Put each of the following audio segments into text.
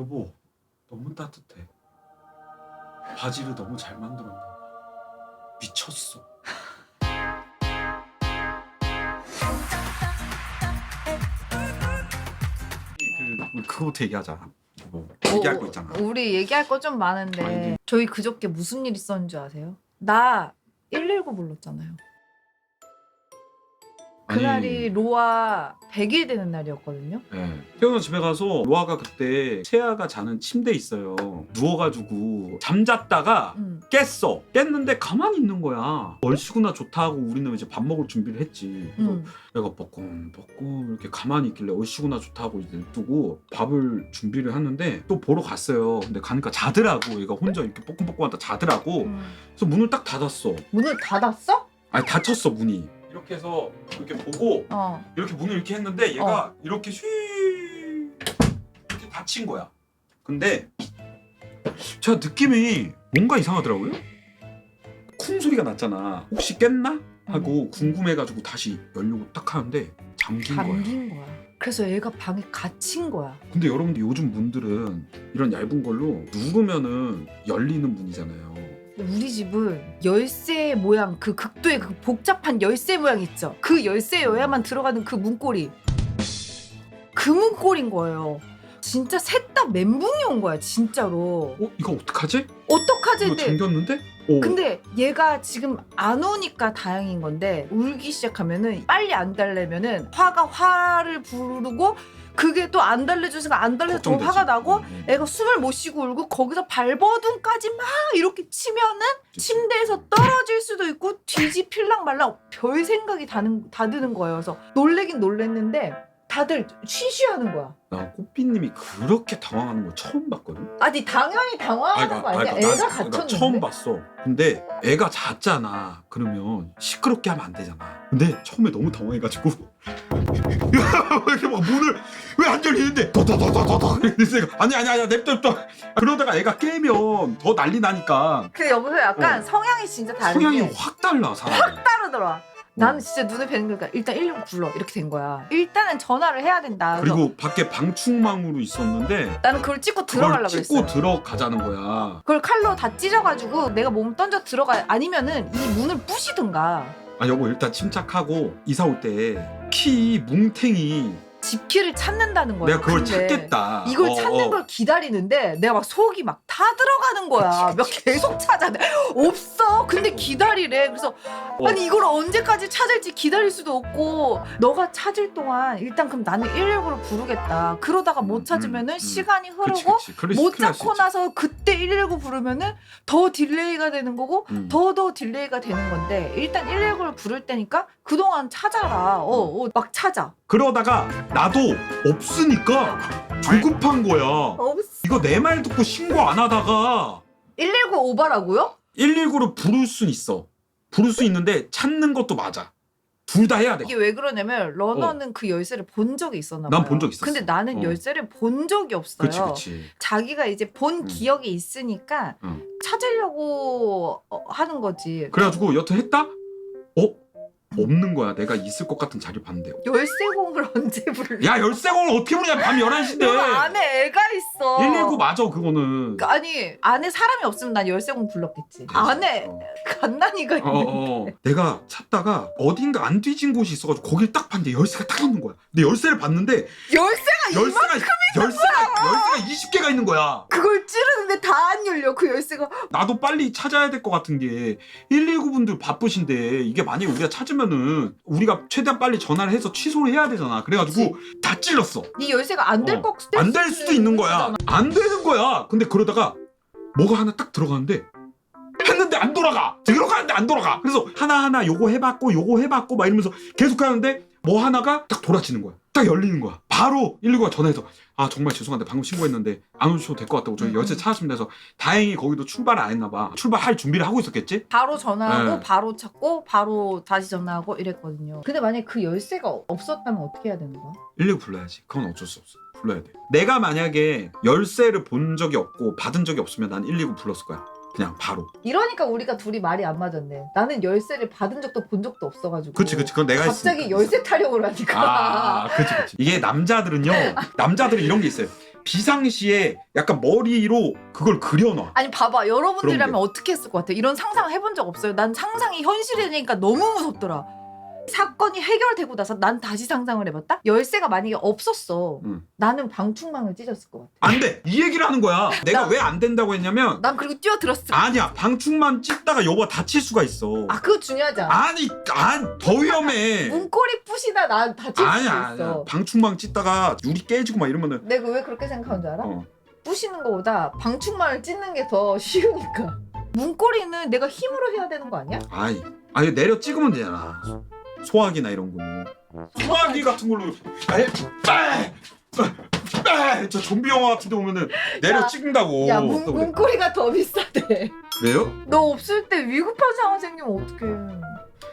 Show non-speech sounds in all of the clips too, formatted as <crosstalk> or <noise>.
여보, 너무 따뜻해. 바지를 너무 잘 만들었나 봐. 미쳤어. 그 그거부터 얘기하자. 뭐 얘기할 거 있잖아. 우리 얘기할 거 좀 많은데. 저희 그저께 무슨 일 있었는 줄 아세요? 나 119 불렀잖아요. 그날이 로아 100일 되는 날이었거든요. 네. 태어나 집에 가서 로아가 그때 채아가 자는 침대에 있어요. 누워가지고 잠잤다가 음. 깼어. 깼는데 가만히 있는 거야. 얼씨구나 좋다 하고 우리는 이제 밥 먹을 준비를 했지. 그래서 음. 내가 뻐끔뻐끔 이렇게 가만히 있길래 얼씨구나 좋다 하고 이제 냅두고 밥을 준비를 하는데 또 보러 갔어요. 근데 가니까 자더라고. 얘가 혼자 이렇게 뻐끔뻐끔하다 자더라고. 음. 그래서 문을 딱 닫았어. 문을 닫았어? 아니 닫혔어 문이. 이렇게 해서 이렇게 보고 어. 이렇게 문을 이렇게 했는데 얘가 이렇게 휘 이렇게 닫힌 거야. 근데 제가 느낌이 뭔가 이상하더라고요. 쿵 소리가 났잖아. 혹시 깼나? 하고 궁금해가지고 다시 열려고 딱 하는데 잠긴 거야. 잠긴 거야. 그래서 얘가 방에 갇힌 거야. 근데 여러분들 요즘 문들은 이런 얇은 걸로 누르면은 열리는 문이잖아요. 우리 집은 열쇠 모양 그 극도의 그 복잡한 열쇠 모양 있죠. 그 열쇠여야만 들어가는 그 문고리. 그 문고리인 거예요. 진짜 셋 다 멘붕이 온 거야 진짜로. 어 이거 어떡하지? 어떡하지? 이거 근데, 잠겼는데? 어. 근데 얘가 지금 안 오니까 다행인 건데 울기 시작하면은 빨리 안 달래면은 화가 화를 부르고 그게 또 안 달래주니까 안 달래서 더 걱정되지. 화가 나고 음. 애가 숨을 못 쉬고 울고 거기서 발버둥까지 막 이렇게 치면은 침대에서 떨어질 수도 있고 뒤집힐랑 말랑 별 생각이 다는, 다 드는 거예요. 그래서 놀래긴 놀랬는데 다들 쉬쉬하는 거야. 나 꽃비님이 그렇게 당황하는 거 처음 봤거든. 아니 당연히 당황하는 거 아니야? 애가 나- 갇혔는데. 처음 봤어. 근데 애가 잤잖아. 그러면 시끄럽게 하면 안 되잖아. 근데 처음에 너무 당황해가지고 이렇게 막 문을 왜 안 열리는데 더더더더더 그래서 내가 아니 아니 아니 냅둬 냅둬 그러다가 애가 깨면 더 난리 나니까 근데 여보세요 약간 어. 성향이 진짜 다른 성향이 게 확 달라 사람이. 따르더라. 나는 진짜 눈에 뵈는 거니까 일단 119 불러 이렇게 된 거야. 일단은 전화를 해야 된다. 그래서 그리고 밖에 방충망으로 있었는데 나는 그걸 찍고 그걸 들어가려고 찍고 그랬어. 들어가자는 거야. 그걸 칼로 다 찢어가지고 내가 몸 던져 들어가 아니면은 이 문을 부시든가 아 여보 일단 침착하고 이사 올 때 키 뭉탱이 집키를 찾는다는 거야. 내가 그걸 근데 찾겠다. 이걸 어, 찾는 어. 걸 기다리는데 내가 막 속이 막 타 들어가는 거야. 몇 계속 찾아. 없어. 근데 기다리래. 그래서 어. 아니 이걸 언제까지 찾을지 기다릴 수도 없고 너가 찾을 동안 일단 그럼 나는 119를 부르겠다. 그러다가 못 음, 찾으면은 음. 시간이 흐르고 그치, 그치. 그럴 수- 못 큰일 날수 찾고 있지. 나서 그때 119 부르면은 더 딜레이가 되는 거고 음. 더 더 딜레이가 되는 건데 일단 119를 부를 때니까 그동안 찾아라. 어, 어, 막 찾아. 그러다가 나도 없으니까 조급한 거야. 없어. 이거 내 말 듣고 신고 안 하다가 119 오바라고요? 119를 부를 순 있어. 부를 수 있는데 찾는 것도 맞아. 둘 다 해야 돼. 이게 왜 그러냐면 러너는 그 열쇠를 본 적이 있었나 봐요. 어. 난본적 있었어. 근데 나는 어. 열쇠를 본 적이 없어요. 그치 그치. 자기가 이제 본 음. 기억이 있으니까 응. 찾으려고 어, 하는 거지. 그래가지고 여튼 했다? 어? 없는 거야. 내가 있을 것 같은 자리 봤는데. 열쇠공을 <laughs> 언제 부를래? 야 열쇠공을 어떻게 부르냐 밤 11시인데. 너 안에 애가 있어. 119 맞아 그거는. 그러니까 아니 안에 사람이 없으면 난 열쇠공 불렀겠지. 그래서, 안에 어. 갓난이가 어, 있는데. 어, 어. 내가 찾다가 어딘가 안 뒤진 곳이 있어가지고 거길 딱 봤는데 열쇠가 딱 있는 거야. 근데 열쇠를 봤는데 열쇠가 열쇠가 열쇠가 열쇠가 20개가 있는 거야. 그걸 찌르는데 다 안 열려 그 열쇠가. 나도 빨리 찾아야 될 것 같은 게 119분들 바쁘신데 이게 만약에 우리가 찾으면은 우리가 최대한 빨리 전화를 해서 취소를 해야 되잖아. 그래가지고 다 찔렀어. 네 열쇠가 안 될 어. 것. 안될 수도 있는 거야. 안 되는 거야. 근데 그러다가 뭐가 하나 딱 들어가는데 했는데 안 돌아가. 들어가는데 안 돌아가. 그래서 하나하나 요거 해봤고 요거 해봤고 막 이러면서 계속 하는데 뭐 하나가 딱 돌아치는 거야. 딱 열리는 거야. 바로 119가 전화해서 아 정말 죄송한데 방금 신고했는데 안 오셔도 될 것 같다고 저희 음, 열쇠 음. 찾았습니다 해서 다행히 거기도 출발을 안 했나 봐. 출발할 준비를 하고 있었겠지? 바로 전화하고 네. 바로 찾고 바로 다시 전화하고 이랬거든요. 근데 만약에 그 열쇠가 없었다면 어떻게 해야 되는 거야? 119 불러야지. 그건 어쩔 수 없어. 불러야 돼. 내가 만약에 열쇠를 본 적이 없고 받은 적이 없으면 난 119 불렀을 거야. 그냥 바로. 이러니까 우리가 둘이 말이 안 맞았네. 나는 열쇠를 받은 적도 본 적도 없어가지고. 그치 그치 그건 내가 갑자기 했으니까. 열쇠 타령을 하니까. 아, 그치, 그치. 이게 남자들은요, 남자들은 이런 게 있어요. 비상시에 약간 머리로 그걸 그려놔. 아니 봐봐 여러분들이라면 그런 어떻게 했을 것 같아? 이런 상상 해본 적 없어요. 난 상상이 현실이니까 너무 무섭더라. 사건이 해결되고 나서 난 다시 상상을 해봤다. 열쇠가 만약에 없었어. 응. 나는 방충망을 찢었을 것 같아. 안 돼. 이 얘기를 하는 거야. 내가 나- 왜안 된다고 했냐면 난 그리고 뛰어들었을. 아니야. 방충만 찢다가 여보가 다칠 수가 있어. 아 그거 중요하지 않아. 아니, 안더 위험해. <laughs> 문고리 푸시다 난 다칠 아니야, 수 아니야. 있어. 방충망 찢다가 유리 깨지고 막 이러면은 내가 왜 그렇게 생각하는 줄 알아? 어. 부시는 거보다 방충망을 찢는 게 더 쉬우니까. 문고리는 내가 힘으로 해야 되는 거 아니야? 아이, 아니 내려 찍으면 되잖아. 소화기나 이런 거. 소화기 같은 걸로 아예 빨! 빨! 저 좀비 영화 같은 데 보면은 내려 야, 찍는다고. 야 문, 그래. 문고리가 더 비싸대. 그래요? 너 없을 때 위급한 상황 생기면 어떡해.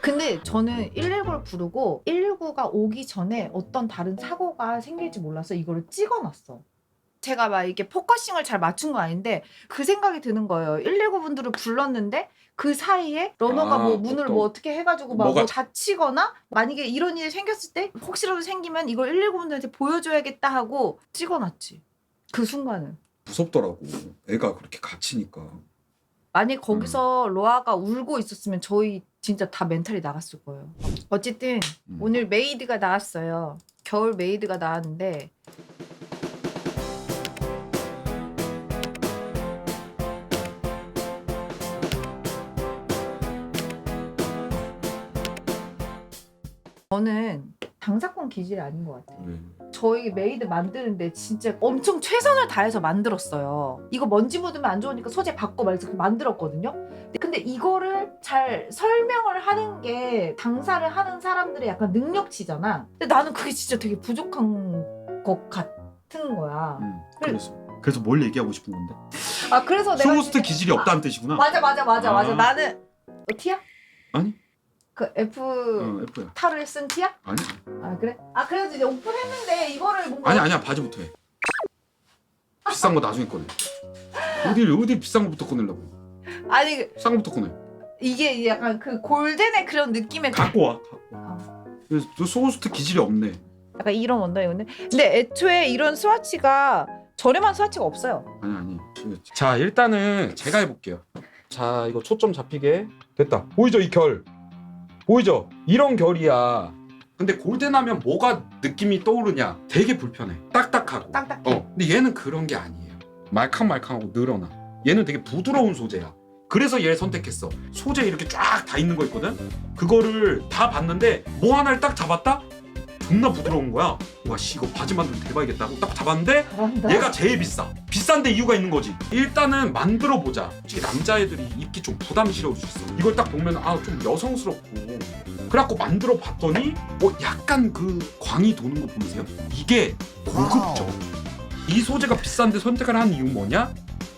근데 저는 119를 부르고 119가 오기 전에 어떤 다른 사고가 생길지 몰라서 이거를 찍어놨어. 제가 막 이게 포커싱을 잘 맞춘 거 아닌데 그 생각이 드는 거예요. 119 분들을 불렀는데 그 사이에 러너가 아, 뭐 문을 뭐 어떻게 해가지고 막 뭐가- 뭐 다치거나 만약에 이런 일이 생겼을 때 혹시라도 생기면 이걸 119 분들한테 보여줘야겠다 하고 찍어놨지. 그 순간은. 무섭더라고. 애가 그렇게 갇히니까. 만약 거기서 로아가 울고 있었으면 저희 진짜 다 멘탈이 나갔을 거예요. 어쨌든 음. 오늘 메이드가 나왔어요. 겨울 메이드가 나왔는데 저는 당사권 기질이 아닌 것 같아요. 네. 저희 메이드 만드는데 진짜 엄청 최선을 다해서 만들었어요. 이거 먼지 묻으면 안 좋으니까 소재 바꿔 말해서 만들었거든요. 근데 이거를 잘 설명을 하는 게 당사를 하는 사람들의 약간 능력치잖아. 근데 나는 그게 진짜 되게 부족한 것 같은 거야. 음, 그래서 그래서 뭘 얘기하고 싶은 건데? 아 그래서 내가 쇼호스트 기질이 없다는 뜻이구나. 맞아 맞아 맞아 맞아. 아. 나는 어, T야? 아니. 그 F 어, F야. 타를 쓴 T야? 아니. 아 그래? 아 그래도 이제 오픈했는데 이거를 뭔가 아니 아니야 바지부터 해. 비싼 거 나중에 꺼내. 어디 어디 비싼 거부터 꺼내려고? 아니 싼 거부터 꺼내. 이게 약간 그 골덴의 그런 느낌의 갖고 와. 갖고 와. 아. 그래서 너 기질이 없네. 약간 이런 원단이거든요. 근데 애초에 이런 스와치가 저렴한 스와치가 없어요. 아니 아니. 자 일단은 제가 해볼게요. 자 이거 초점 잡히게 됐다. 보이죠 이 결? 보이죠? 이런 결이야. 근데 골덴하면 뭐가 느낌이 떠오르냐? 되게 불편해. 딱딱하고. 딱딱해. 어. 근데 얘는 그런 게 아니에요. 말캉말캉하고 늘어나. 얘는 되게 부드러운 소재야. 그래서 얘를 선택했어. 소재 이렇게 쫙 다 있는 거 있거든. 그거를 다 봤는데 뭐 하나를 딱 잡았다? 존나 부드러운 거야. 와 씨 이거 바지 만들면 대박이겠다 하고 딱 잡았는데 잘한다. 얘가 제일 비싸. 비싼데 이유가 있는 거지. 일단은 만들어 보자. 솔직히 남자애들이 입기 좀 부담스러울 수 있어. 이걸 딱 보면 아 좀 여성스럽고. 그래갖고 만들어 봤더니 어 약간 그 광이 도는 거 보이세요? 이게 고급져. 이 소재가 비싼데 선택을 한 이유 뭐냐?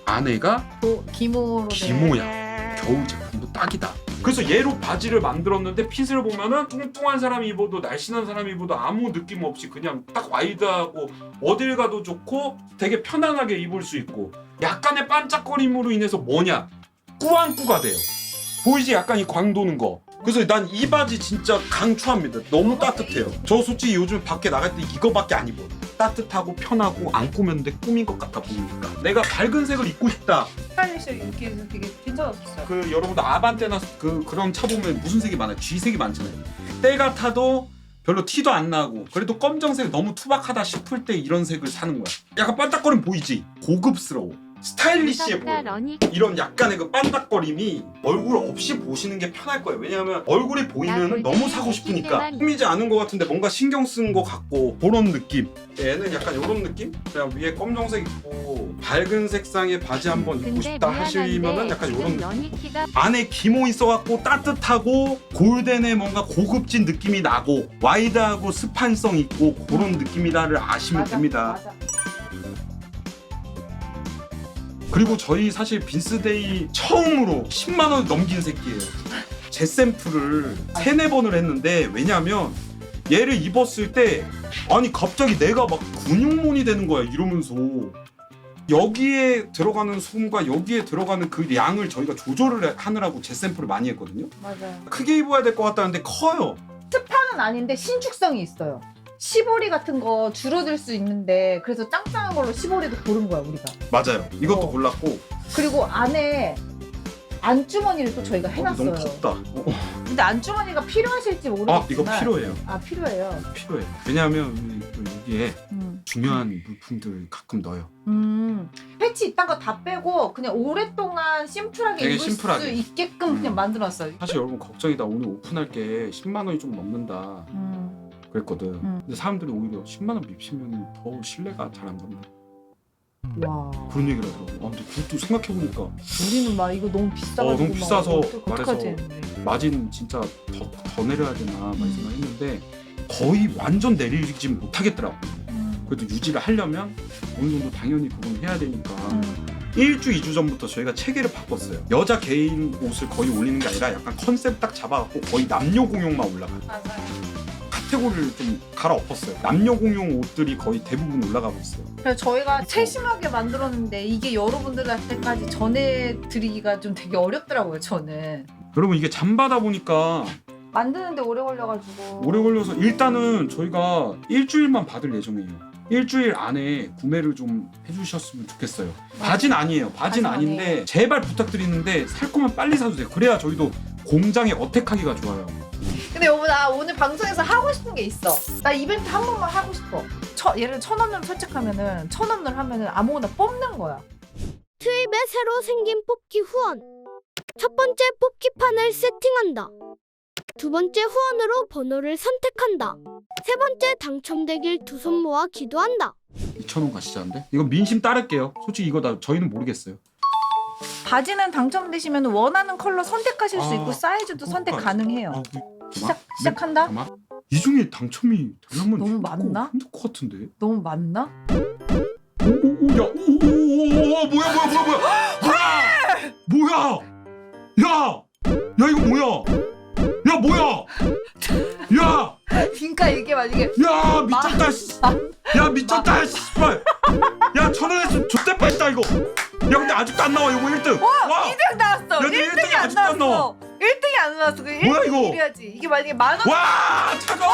아내가 또 기모로 돼. 기모야. 겨울 제품도 딱이다. 그래서 얘로 바지를 만들었는데 핏을 보면은 뚱뚱한 사람이 입어도 날씬한 사람이 입어도 아무 느낌 없이 그냥 딱 와이드하고 어딜 가도 좋고 되게 편안하게 입을 수 있고 약간의 반짝거림으로 인해서 뭐냐 꾸안꾸가 돼요. 보이지 약간 이 광 도는 거. 그래서 난 이 바지 진짜 강추합니다. 너무 따뜻해요. 저 솔직히 요즘 밖에 나갈 때 이거밖에 안 입어요. 따뜻하고 편하고 안 꾸몄는데 꾸민 것 같아 보이니까. 내가 밝은 색을 입고 싶다. 스타일리시 해서 되게 괜찮았어요. 그 여러분들 아반떼나 그 그런 차 보면 무슨 색이 많아요? 쥐색이 많잖아요. 때 같아도 별로 티도 안 나고 그래도 검정색 너무 투박하다 싶을 때 이런 색을 사는 거야. 약간 반짝거림 보이지? 고급스러워. 스타일리시해 보여. 이런 약간의 그 반짝거림이 얼굴 없이 보시는 게 편할 거예요. 왜냐하면 얼굴이 보이면 너무 사고 싶으니까 꾸미지 않은 것 같은데 뭔가 신경 쓴 것 같고 그런 느낌. 얘는 약간 이런 느낌? 그냥 위에 검정색 입고 밝은 색상의 바지 한번 입고 싶다 하시면은 약간 이런 느낌. 안에 기모 있어갖고 따뜻하고 골덴의 뭔가 고급진 느낌이 나고 와이드하고 스판성 있고 그런 느낌이다를 아시면 됩니다. 맞아. 그리고 저희 사실 빈스데이 처음으로 10만 원 넘긴 새끼예요. 제 샘플을 세네 번을 했는데 왜냐면 얘를 입었을 때 아니 갑자기 내가 막 근육몬이 되는 거야 이러면서 여기에 들어가는 숨과 여기에 들어가는 그 양을 저희가 조절을 하느라고 제 샘플을 많이 했거든요. 맞아. 크게 입어야 될 것 같다는데 커요. 스파는 아닌데 신축성이 있어요. 시보리 같은 거 줄어들 수 있는데 그래서 짱짱한 걸로 시보리도 고른 거야 우리가. 맞아요. 이것도 어. 골랐고 그리고 안에 안주머니를 또 저희가 어, 해놨어요. 너무 컸다. 어, 어. 근데 안주머니가 필요하실지 모르겠지만 아 이거 필요해요. 아 필요해요. 필요해. 왜냐하면 여기에 음. 중요한 물품들 가끔 넣어요. 음. 패치 이딴 거 다 빼고 그냥 오랫동안 심플하게 되게 입을 심플하게. 수 있게끔 그냥 음. 만들었어요. 사실 여러분 걱정이다. 오늘 오픈할 게 10만 원이 좀 넘는다. 음. 그랬거든. 음. 근데 사람들이 오히려 10만 원 밉시면 더 신뢰가 잘 안 간다. 와. 그런 얘기를 하더라고. 아, 근데 그것도 생각해 보니까 우리는 막 이거 너무 비싸가지고 어, 너무 막 비싸서 말해서. 마진 진짜 더, 더 내려야 되나 막 음. 생각했는데 거의 완전 내리지 못하겠더라고. 음. 그래도 유지를 하려면 어느 정도 당연히 그건 해야 되니까 음. 1주 2주 전부터 저희가 체계를 바꿨어요. 여자 개인 옷을 거의 올리는 게 아니라 약간 컨셉 딱 잡아갖고 거의 남녀 공용만 올라가. 맞아요. 카테고리를 좀 갈아엎었어요. 남녀 공용 옷들이 거의 대부분 올라가고 있어요. 그래서 저희가 세심하게 만들었는데 이게 여러분들한테까지 전해드리기가 좀 되게 어렵더라고요. 저는 여러분 이게 잠바다 보니까 만드는데 오래 걸려가지고 오래 걸려서 일단은 저희가 일주일만 받을 예정이에요. 일주일 안에 구매를 좀 해주셨으면 좋겠어요. 바진 아니에요. 바진 바진 아닌데 아니에요. 제발 부탁드리는데 살 거면 빨리 사주세요. 그래야 저희도 공장에 어택하기가 좋아요. 근데 여보 나 오늘 방송에서 하고 싶은 게 있어. 나 이벤트 한 번만 하고 싶어. 천, 예를 천 원을 설정하면은 천 원을 하면은 아무거나 뽑는 거야. 트입에 새로 생긴 뽑기 후원. 첫 번째 뽑기판을 세팅한다. 두 번째 후원으로 번호를 선택한다. 세 번째 당첨되길 두 손 모아 기도한다. 2,000원 가시자는데? 이거 민심 따를게요. 솔직히 이거 다 저희는 모르겠어요. 바지는 당첨되시면 원하는 컬러 선택하실 수 아, 있고 사이즈도 선택 그거까지. 가능해요. 아, 그, 시작 시작한다. 잠깐만. 이 중에 당첨이 되려면 너무 힘들 많나? 것- 힘들 것 같은데. 너무 많나? 오오오 야 오오오오 뭐야 뭐야 뭐야 뭐야 뭐야 뭐야 야야 이거 뭐야 야 뭐야 야 그러니까 이게 만약에 야 미쳤다 씨. 야 미쳤다 씨발 야 천원에서 좆대 빠졌다 이거 야 근데 아직도 안 나와 이거 1등 와 1등 나왔어. 야, 근데 1등이 일등이 안 아직도 안 나와. 나왔어. 1등이 안 나왔어. 그 뭐야, 1등이 이거? 이래야지. 이게 만약에 만 원. 와 차가워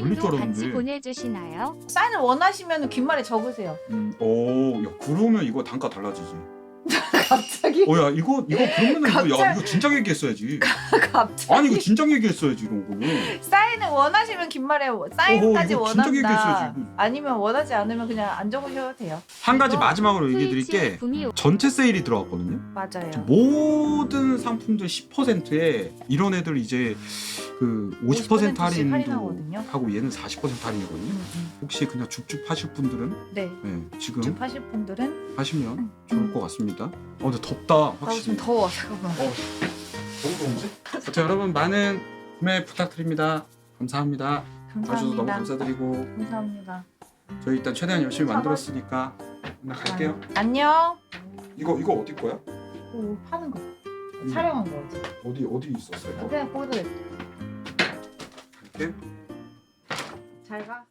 멀리 사인도 떨었는데. 같이 보내주시나요? 사인을 원하시면 귓말에 적으세요. 음, 오 야 그러면 이거 단가 달라지지 갑자기? 어야 이거 이거 그러면은 이거 야 갑자기- 이거 진작 얘기했어야지 <laughs> 갑자기? 아니 이거 진작 얘기했어야지 이런 거는 사인을 원하시면 귓말에 사인까지 어허, 이거 진작 원한다. 얘기했어야지, 이거. 아니면 원하지 않으면 그냥 안 적으셔도 돼요. 한 가지 이거 마지막으로 트위치 드릴게 구미 전체 세일이 들어갔거든요 맞아요. 모든 상품들 10%에 이런 애들 이제 그 50% 50%씩 할인도 할인하거든요. 하고 얘는 40% 할인이거든요 음, 음. 혹시 그냥 줍줍 하실 분들은 네. 네, 지금 쭉 하실 분들은 하시면 좋을 것 같습니다 어 근데 덥다 나좀 확실히 더워 잠깐만. 어, 너무 더운데? 하여튼 여러분 많은 구매 부탁드립니다 감사합니다 너무 감사합니다. 감사드리고 감사합니다. 저희 일단 최대한 열심히 만들었으니까 나 갈게요 안녕. 이거 이거 어디 거야? 오, 파는 거. 음. 촬영한 거지. 어디 어디 있었어요? 그냥 거기다 냈어. 이렇게 잘 가.